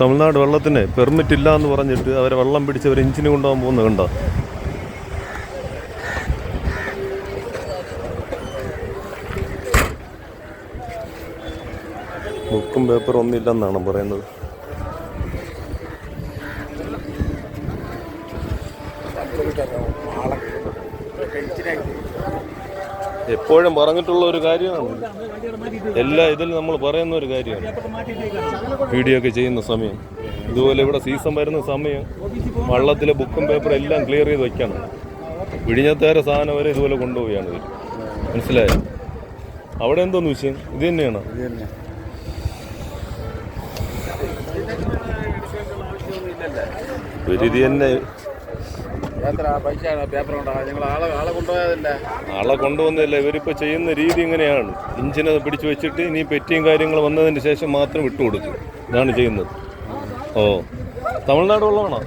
തമിഴ്നാട് വെള്ളത്തിന് പെർമിറ്റ് ഇല്ല എന്ന് പറഞ്ഞിട്ട് അവരെ വെള്ളം പിടിച്ച് അവർ എഞ്ചിന് കൊണ്ടുപോകാൻ പോകുന്നത് കണ്ടോ? ബുക്കും പേപ്പറും ഒന്നും ഇല്ലെന്നാണ് പറയുന്നത്. എപ്പോഴും പറഞ്ഞിട്ടുള്ള ഒരു കാര്യമാണ്. എല്ലാ ഇതിലും നമ്മൾ പറയുന്ന ഒരു കാര്യമാണ്. വീഡിയോ ഒക്കെ ചെയ്യുന്ന സമയം. ഇതുപോലെ ഇവിടെ സീസൺ വരുന്ന സമയം വള്ളത്തിലെ ബുക്കും പേപ്പറും എല്ലാം ക്ലിയർ ചെയ്ത് വെക്കണം. വിഴിഞ്ഞത്തേരെ സാധനം വരെ ഇതുപോലെ കൊണ്ടുപോവുകയാണ് ഇവർ മനസ്സിലായോ? അവിടെ എന്തോന്ന് വിഷയം? ഇത് തന്നെയാണ്? ഇവരിത് തന്നെ ആളെ ആളെ ആളെ കൊണ്ടുവന്നില്ല ഇവരിപ്പോ ചെയ്യുന്ന രീതി ഇങ്ങനെയാണ്. ഇഞ്ചിനെ പിടിച്ചു വെച്ചിട്ട് ഇനി പെറ്റിയും കാര്യങ്ങൾ വന്നതിന് ശേഷം മാത്രം വിട്ടുകൊടുക്കും ഇതാണ് ചെയ്യുന്നത്. ഓ. തമിഴ്നാട് വെള്ളമാണോ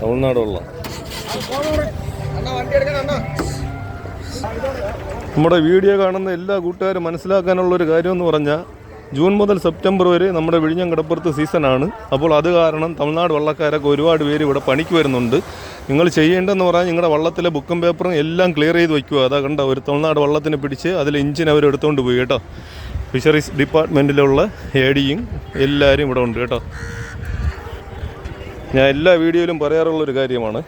തമിഴ്നാട് വെള്ളം നമ്മുടെ വീഡിയോ കാണുന്ന എല്ലാ കൂട്ടുകാരും മനസ്സിലാക്കാനുള്ള ഒരു കാര്യം എന്ന് പറഞ്ഞാൽ ജൂൺ മുതൽ സെപ്റ്റംബർ വരെ നമ്മുടെ വിഴിഞ്ഞം കടപ്പുറത്ത് സീസണാണ്. അപ്പോൾ അത് കാരണം തമിഴ്നാട് വള്ളക്കാരൊക്കെ ഒരുപാട് പേര് ഇവിടെ പണിക്ക് വരുന്നുണ്ട്. നിങ്ങൾ ചെയ്യേണ്ടതെന്ന് പറഞ്ഞാൽ നിങ്ങളുടെ വള്ളത്തിലെ ബുക്കും പേപ്പറും എല്ലാം ക്ലിയർ ചെയ്ത് വയ്ക്കുക അതാ കണ്ട ഒരു തമിഴ്നാട് വള്ളത്തിനെ പിടിച്ച് അതിൽ എഞ്ചിൻ അവർ എടുത്തുകൊണ്ട് പോയി കേട്ടോ. ഫിഷറീസ് ഡിപ്പാർട്ട്മെന്റിലുള്ള എ ഡിയും എല്ലാവരും ഇവിടെ ഉണ്ട് കേട്ടോ. ഞാൻ എല്ലാ വീഡിയോയിലും പറയാറുള്ളൊരു കാര്യമാണ്.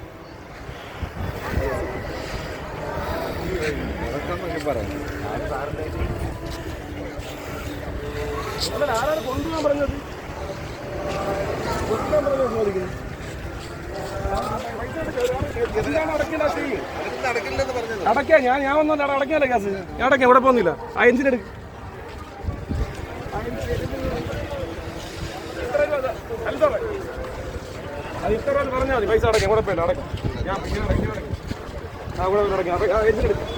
അടയ്ക്കാം ഞാൻ ഞാൻ ഒന്നും അടയ്ക്കാല്ല ഗ്യാസ് ഞാൻ അടയ്ക്കാം ഇവിടെ പോകുന്നില്ല? ആ എഞ്ചിൻ എടുക്കും. ഇത്ര രൂപ പറഞ്ഞാൽ മതി. പൈസ അടയ്ക്കാം കുഴപ്പമില്ല അടയ്ക്കാം. ഞാൻ. ആ വന്ന് അടയ്ക്കാം. ആ എഞ്ചിൻ എടുക്കും.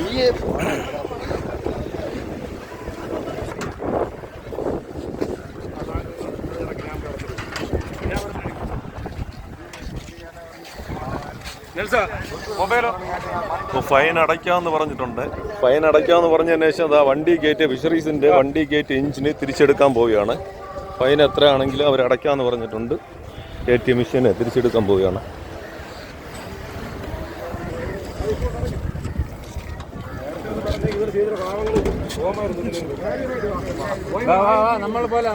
നെൽസാ ഫൈൻ അടയ്ക്കാമെന്ന് പറഞ്ഞിട്ടുണ്ട്. ഫൈൻ അടയ്ക്കാമെന്ന് പറഞ്ഞതിന് ശേഷം അതാ വണ്ടി ഗേറ്റ് ഫിഷറീസിന്റെ വണ്ടി ഗേറ്റ് എഞ്ചിന് തിരിച്ചെടുക്കാൻ പോവുകയാണ്. ഫൈൻ എത്ര ആണെങ്കിലും അവർ അടയ്ക്കാമെന്ന് പറഞ്ഞിട്ടുണ്ട്. എ ടി മെഷീന് തിരിച്ചെടുക്കാൻ പോവുകയാണ്. നമ്മൾ പോലെ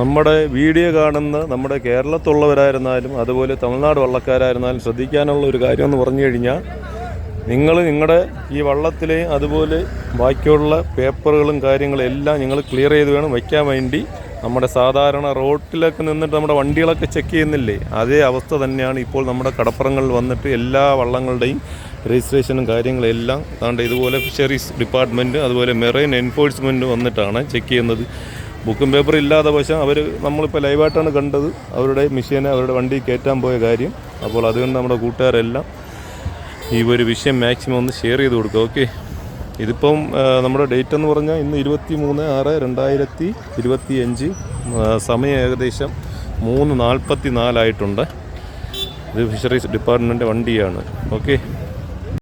നമ്മുടെ വീഡിയോ കാണുന്ന നമ്മുടെ കേരളത്തുള്ളവരായിരുന്നാലും അതുപോലെ തമിഴ്നാട് വള്ളക്കാരായിരുന്നാലും ശ്രദ്ധിക്കാനുള്ള ഒരു കാര്യം എന്ന് പറഞ്ഞു കഴിഞ്ഞാൽ നിങ്ങൾ നിങ്ങളുടെ ഈ വള്ളത്തിലെയും അതുപോലെ ബാക്കിയുള്ള പേപ്പറുകളും കാര്യങ്ങളും എല്ലാം നിങ്ങൾ ക്ലിയർ ചെയ്ത് വേണം വയ്ക്കാൻ വേണ്ടി. നമ്മുടെ സാധാരണ റോട്ടിലൊക്കെ നിന്നിട്ട് നമ്മുടെ വണ്ടികളൊക്കെ ചെക്ക് ചെയ്യുന്നില്ലേ? അതേ അവസ്ഥ തന്നെയാണ് ഇപ്പോൾ നമ്മുടെ കടപ്പുറങ്ങളിൽ വന്നിട്ട് എല്ലാ വള്ളങ്ങളുടെയും രജിസ്ട്രേഷനും കാര്യങ്ങളെല്ലാം താണ്ട് ഇതുപോലെ ഫിഷറീസ് ഡിപ്പാർട്ട്മെന്റ് അതുപോലെ മെറൈൻ എൻഫോഴ്സ്മെന്റ് വന്നിട്ടാണ് ചെക്ക് ചെയ്യുന്നത്. ബുക്കും പേപ്പർ ഇല്ലാതെ പക്ഷേ അവർ നമ്മളിപ്പോൾ ലൈവായിട്ടാണ് കണ്ടത്. അവരുടെ മെഷീനെ അവരുടെ വണ്ടി കയറ്റാൻ പോയ കാര്യം. അപ്പോൾ അതുകൊണ്ട് നമ്മുടെ കൂട്ടുകാരെല്ലാം ഈ ഒരു വിഷയം മാക്സിമം ഒന്ന് ഷെയർ ചെയ്ത് കൊടുക്കുക. ഓക്കെ. ഇതിപ്പം നമ്മുടെ ഡേറ്റ് എന്ന് പറഞ്ഞാൽ ഇന്ന് ഇരുപത്തി മൂന്ന് ആറ് രണ്ടായിരത്തി ഇരുപത്തി അഞ്ച് സമയം ഏകദേശം മൂന്ന് നാൽപ്പത്തി നാലായിട്ടുണ്ട് ഇത് ഫിഷറീസ് ഡിപ്പാർട്ട്മെന്റ് വണ്ടിയാണ്. ഓക്കെ.